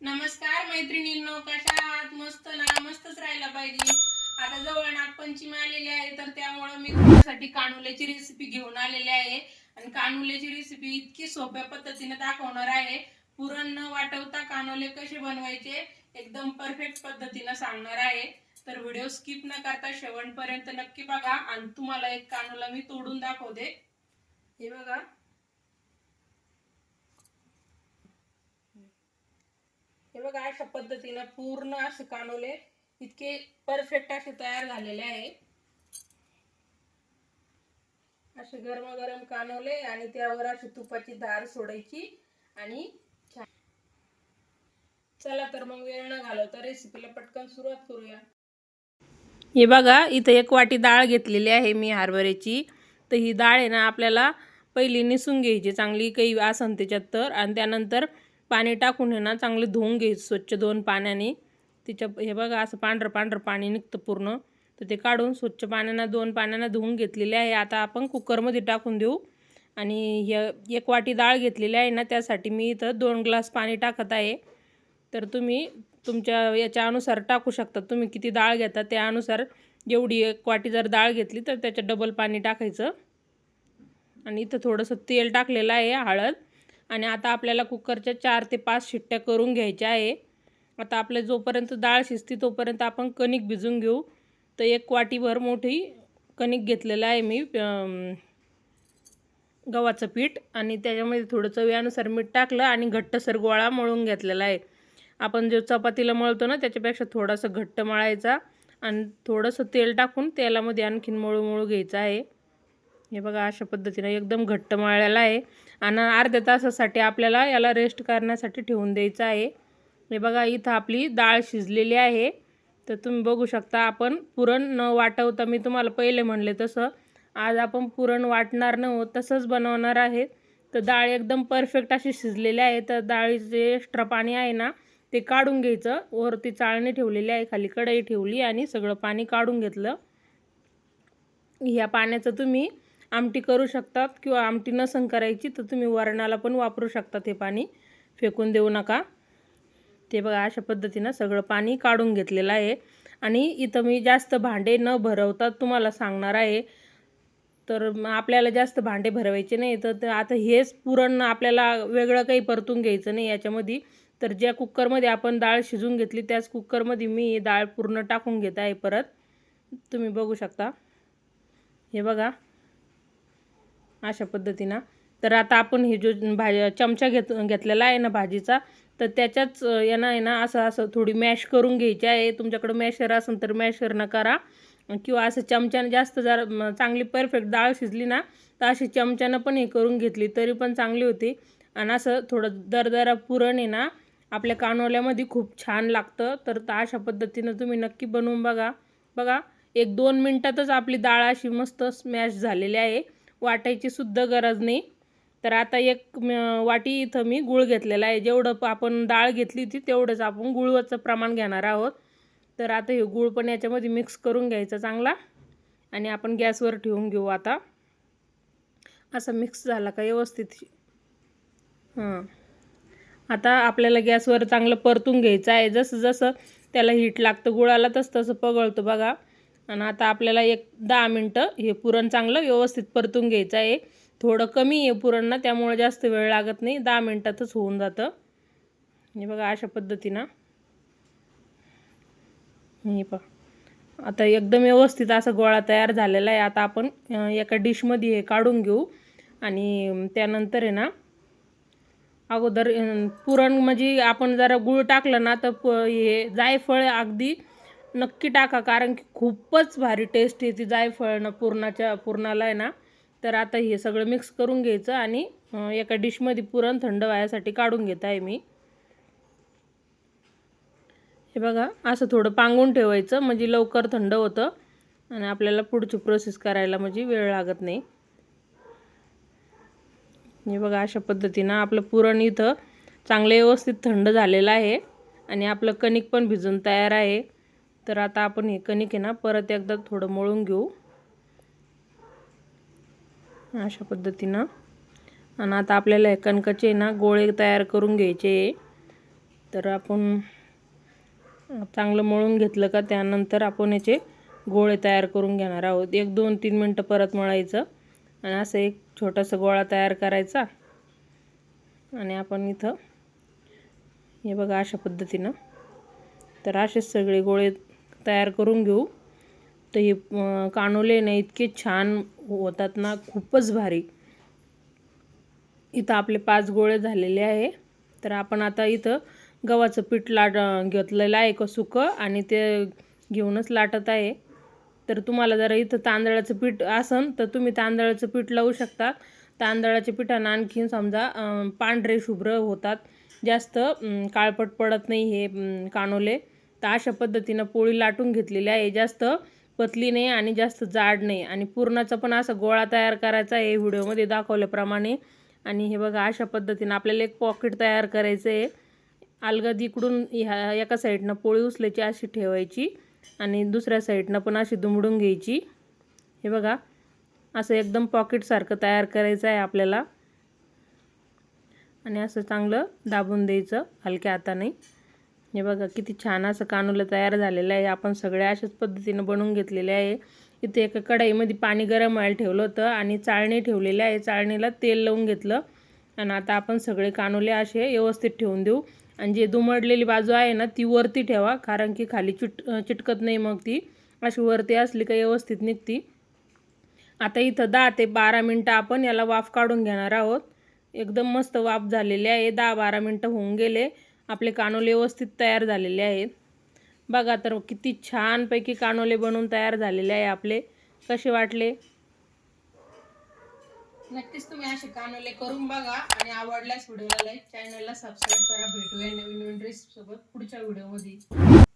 नमस्कार मैत्रिणींनो कशा आहात? मस्त ना? मस्तच राहायला पाहिजे. आता जवळ नागपंचमी आलेली आहे तर त्यामुळे मी तुमच्यासाठी कानुल्याची रेसिपी घेऊन आलेली आहे. आणि कानुल्याची रेसिपी इतकी सोप्या पद्धतीने दाखवणार आहे. पुरण न वाटवता कानोले कसे बनवायचे एकदम परफेक्ट पद्धतीने सांगणार आहे. तर व्हिडिओ स्किप न करता शेवटपर्यंत नक्की बघा. आणि तुम्हाला एक कानोला मी तोडून दाखवते. हे बघा. बघा अशा पद्धतीनं पूर्ण असे कानोले इतके परफेक्ट असे तयार झालेले आहे असे गरमागरम कानवले आणि त्यावर अशी तुपाची धार सोडायची आणि चला तर मग वेळ न घालवता रेसिपीला पटकन सुरुवात करूया. हे बघा इथं एक वाटी डाळ घेतलेली आहे मी हरभऱ्याची. तर ही डाळ आहे ना आपल्याला पहिली निसून घ्यायची चांगली काही आसन त्याच्यात तर. आणि त्यानंतर पाणी टाकून आहे ना चांगले धुवून घ्यायचं स्वच्छ दोन पाण्याने. तिच्या हे बघा असं पांढरं पांढरं पाणी निघतं पूर्ण. तर ते काढून स्वच्छ पाण्यानं दोन पाण्यानं धुवून घेतलेले आहे. आता आपण कुकरमध्ये टाकून देऊ. आणि हे एक वाटी डाळ घेतलेली आहे ना त्यासाठी मी इथं दोन ग्लास पाणी टाकत आहे. तर तुम्ही तुमच्या याच्यानुसार टाकू शकता. तुम्ही किती डाळ घेता त्यानुसार जेवढी एक वाटी जर डाळ घेतली तर त्याच्यात डबल पाणी टाकायचं. आणि इथं थोडंसं तेल टाकलेलं आहे हळद. आणि आता आपल्याला कुकरच्या चार ते पाच शिट्ट्या करून घ्यायच्या आहे. आता आपल्या जोपर्यंत डाळ शिजती तोपर्यंत आपण कणिक भिजून घेऊ. तर एक वाटीभर मोठी कणिक घेतलेलं आहे मी गव्हाचं पीठ. आणि त्याच्यामध्ये थोडं चवीनुसार मीठ टाकलं आणि घट्टसर गोळा मळून घेतलेला आहे. आपण जो चपातीला मळतो ना त्याच्यापेक्षा थोडासा घट्ट मळायचा. आणि थोडंसं तेल टाकून तेलामध्ये आणखीन मळू मळू घ्यायचं आहे. हे बघा अशा पद्धतीनं एकदम घट्ट मळलेला आहे. आणि अर्ध्या तासासाठी आपल्याला याला रेस्ट करण्यासाठी ठेवून द्यायचं आहे. हे बघा इथं आपली डाळ शिजलेली आहे. तर तुम्ही बघू शकता आपण पुरण न वाटवता मी तुम्हाला पहिले म्हणले तसं आज आपण पुरण वाटणार न तसंच बनवणार आहे. तर डाळ एकदम परफेक्ट अशी शिजलेली आहे. तर डाळीचे एक्स्ट्रा पाणी आहे ना ते काढून घ्यायचं. वरती चाळणी ठेवलेली आहे खाली कढई ठेवली आणि सगळं पाणी काढून घेतलं. ह्या पाण्याचं तुम्ही आमटी करू शकतात किंवा आमटी नसन करायची तर तुम्ही वरणाला पण वापरू शकता ते पाणी. फेकून देऊ नका. ते बघा अशा पद्धतीनं सगळं पाणी काढून घेतलेलं आहे. आणि इथं मी जास्त भांडे न भरवता तुम्हाला सांगणार आहे. तर आपल्याला जास्त भांडे भरवायचे नाही. तर आता हेच पुरण आपल्याला वेगळं काही परतून घ्यायचं नाही याच्यामध्ये. तर ज्या कुकरमध्ये आपण डाळ शिजून घेतली त्याच कुकरमध्ये मी डाळ पूर्ण टाकून घेत आहे परत. तुम्ही बघू शकता. हे बघा. अशा पद्धतीनं. तर आता आपण हे जो भाज्या चमचा घेत घेतलेला आहे ना भाजीचा तर त्याच्याच यानं आहे ना असं असं थोडी मॅश करून घ्यायची आहे. तुमच्याकडं मॅशर असेल तर मॅशरनं करा. किंवा असं चमच्यानं जास्त जर चांगली परफेक्ट डाळ शिजली ना तर अशी चमच्यानं पण हे करून घेतली तरी पण चांगली होती. आणि असं थोडं दरदरा पुरण आहे ना आपल्या कानोल्यामध्ये खूप छान लागतं. तर अशा पद्धतीनं तुम्ही नक्की बनवून बघा. बघा एक दोन मिनटातच आपली डाळ अशी मस्त स्मॅश झालेली आहे. वाटायची सुद्धा गरज नाही. तर आता एक वाटी इथं मी गूळ घेतलेला आहे. जेवढं आपण डाळ घेतली होती तेवढंच आपण गुळाचं प्रमाण घेणार आहोत. तर आता हे गूळ पण याच्यामध्ये मिक्स करून घ्यायचा चांगला. आणि आपण गॅसवर ठेवून घेऊ आता. असं मिक्स झाला का व्यवस्थित. हां. आता आपल्याला गॅसवर चांगलं परतून घ्यायचं आहे. जसं जसं त्याला हीट लागतं गुळाला तसं तसं पगळतं बघा. आणि आता आपल्याला एक दहा मिनटं हे पुरण चांगलं व्यवस्थित परतून घ्यायचं आहे. थोडं कमी आहे पुरण ना त्यामुळे जास्त वेळ लागत नाही. दहा मिनटातच होऊन जातं. हे बघा अशा पद्धतीनं. हे पहा. आता एकदम व्यवस्थित असा गोळा तयार झालेला आहे. आता आपण एका डिशमध्ये हे काढून घेऊ. आणि त्यानंतर आहे ना अगोदर पुरण म्हणजे आपण जरा गूळ टाकलं ना तर प हे जायफळ अगदी नक्की टाका कारण की खूपच भारी टेस्ट येते जायफळनं पुरणाच्या पुरणाला आहे ना. तर आता हे सगळं मिक्स करून घ्यायचं आणि एका डिशमध्ये पुरण थंड व्हायसाठी काढून घेत आहे मी. हे बघा असं थोडं पांगून ठेवायचं म्हणजे लवकर थंड होतं. आणि आपल्याला पुढची प्रोसेस करायला म्हणजे वेळ लागत नाही. हे बघा अशा पद्धतीनं आपलं पुरण इथं चांगलं व्यवस्थित थंड झालेलं आहे. आणि आपलं कणिक पण भिजून तयार आहे. तर आता आपण हे कणिक आहे ना परत एकदा थोडं मळून घेऊ. अशा पद्धतीनं. आणि आता आपल्याला हे कणकाचे ना गोळे तयार करून घ्यायचे तर आपण चांगलं मळून घेतलं का त्यानंतर आपण याचे गोळे तयार करून घेणार आहोत. एक दोन तीन मिनटं परत मळायचं. आणि असं एक छोटासा गोळा तयार करायचा. आणि आपण इथं हे बघा अशा पद्धतीनं. तर असेच सगळे गोळे तयार करून घेऊ. तर हे कानोले ना इतके छान होतात ना खूपच भारी. इथं आपले पाच गोळे झालेले आहे. तर आपण आता इथं गव्हाचं पीठ लाट घेतलेलं आहे का सुकं आणि ते घेऊनच लाटत आहे. तर तुम्हाला जर इथं तांदळाचं पीठ असन तर तुम्ही तांदळाचं पीठ लावू शकता. तांदळाच्या पिठानं आणखीन समजा पांढरे शुभ्र होतात. जास्त काळपट पडत नाही हे कानोले. तर अशा पद्धतीनं पोळी लाटून घेतलेली आहे. जास्त पतली नाही आणि जास्त जाड नाही. आणि पुरणाचा पण असा गोळा तयार करायचा आहे व्हिडिओमध्ये दाखवल्याप्रमाणे. आणि हे बघा अशा पद्धतीनं आपल्याला एक पॉकेट तयार करायचं आहे. अलगद इकडून ह्या एका साईडनं पोळी उचलायची अशी ठेवायची. आणि दुसऱ्या साईडनं पण अशी दुमडून घ्यायची. हे बघा असं एकदम पॉकेटसारखं तयार करायचं आहे आपल्याला. आणि असं चांगलं दाबून द्यायचं हलक्या हाताने. हे बघा किती छान असं कानूला तयार झालेलं आहे. आपण सगळ्या अशाच पद्धतीनं बनवून घेतलेले आहे. इथे एका कढाईमध्ये पाणी गरम व्हायला ठेवलं होतं आणि चाळणी ठेवलेली आहे. चाळणीला तेल लावून घेतलं. आणि आता आपण सगळे कानोले असे व्यवस्थित ठेवून देऊ. आणि जे दुमडलेली बाजू आहे ना ती वरती ठेवा कारण की खाली चिट चिटकत नाही मग ती. अशी वरती असली का व्यवस्थित निघती. आता इथं दहा ते बारा मिनटं आपण याला वाफ काढून घेणार आहोत. एकदम मस्त वाफ झालेली आहे. दहा बारा मिनटं होऊन गेले. आपले कानोले व्यवस्थित तयार झालेले आहेत. बघा तर किती छानपैकी कानोले बनवून तयार झालेले आहे आपले. कसे वाटले? नक्कीच तुम्ही असे कानोले करून बघा आणि आवडल्यास व्हिडिओला लाईक चॅनलला सबस्क्राईब करा. भेटूया नवीन नवीन ड्रेस सोबत पुढच्या व्हिडिओमध्ये.